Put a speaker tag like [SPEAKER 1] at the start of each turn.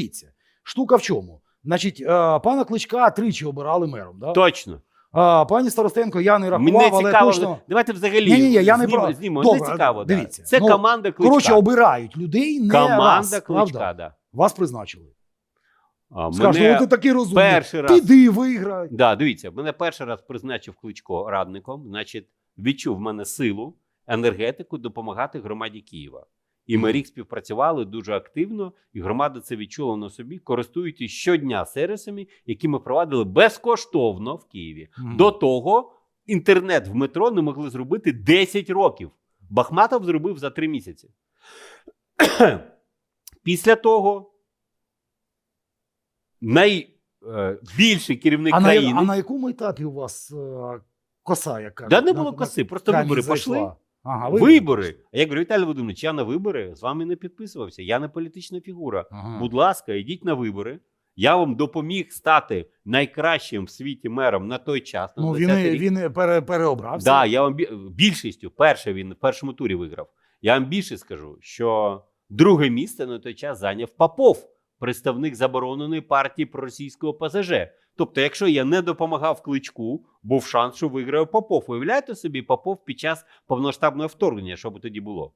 [SPEAKER 1] дивіться, штука в чому? Значить, е, пана Кличка тричі обирали мером. Да?
[SPEAKER 2] Точно.
[SPEAKER 1] А, пані Старостенко я не рахував,
[SPEAKER 2] Мені
[SPEAKER 1] але
[SPEAKER 2] цікаво.
[SPEAKER 1] точно.
[SPEAKER 2] Давайте взагалі
[SPEAKER 1] Ні-ні-ні, я не
[SPEAKER 2] знімемо,
[SPEAKER 1] про- Добре,
[SPEAKER 2] не цікаво. да.
[SPEAKER 1] дивіться.
[SPEAKER 2] Це
[SPEAKER 1] Ну,
[SPEAKER 2] команда Кличка.
[SPEAKER 1] Коротше, обирають людей не
[SPEAKER 2] команда
[SPEAKER 1] раз,
[SPEAKER 2] Кличка,
[SPEAKER 1] правда?
[SPEAKER 2] да.
[SPEAKER 1] Вас призначили.
[SPEAKER 2] А,
[SPEAKER 1] Скажуть,
[SPEAKER 2] мене
[SPEAKER 1] ну ти такий розумний.
[SPEAKER 2] перший раз
[SPEAKER 1] Піди, виграй.
[SPEAKER 2] Да, дивіться, мене перший раз призначив Кличко радником, значить, відчув в мене силу, енергетику допомагати громаді Києва. І ми рік співпрацювали дуже активно, і громада це відчула на собі, користуючись щодня сервісами, які ми провадили безкоштовно в Києві.
[SPEAKER 1] Мгм.
[SPEAKER 2] До того інтернет в метро не могли зробити 10 років. Бахматов зробив за 3 місяці. Після того найбільший керівник
[SPEAKER 1] а, на,
[SPEAKER 2] країни.
[SPEAKER 1] а на якому етапі у вас е, коса яка?
[SPEAKER 2] Да не було
[SPEAKER 1] на-
[SPEAKER 2] коси, просто вибори пішли.
[SPEAKER 1] Ага,
[SPEAKER 2] Вибори. А я говорю, Віталій Володимирович, я на вибори з вами не підписувався. Я не політична фігура.
[SPEAKER 1] Ага.
[SPEAKER 2] Будь ласка, йдіть на вибори. Я вам допоміг стати найкращим в світі мером на той час. На
[SPEAKER 1] Ну, він,
[SPEAKER 2] рік.
[SPEAKER 1] він пере, переобрався.
[SPEAKER 2] Да, я вам більшістю, перше він в першому турі виграв. Я вам більше скажу, що друге місце на той час зайняв Попов, представник забороненої партії проросійського ПЗЖ. Тобто, якщо я не допомагав кличку, був шанс, що виграє Попов. Уявляєте собі, Попов під час повноштабного вторгнення, що би тоді було?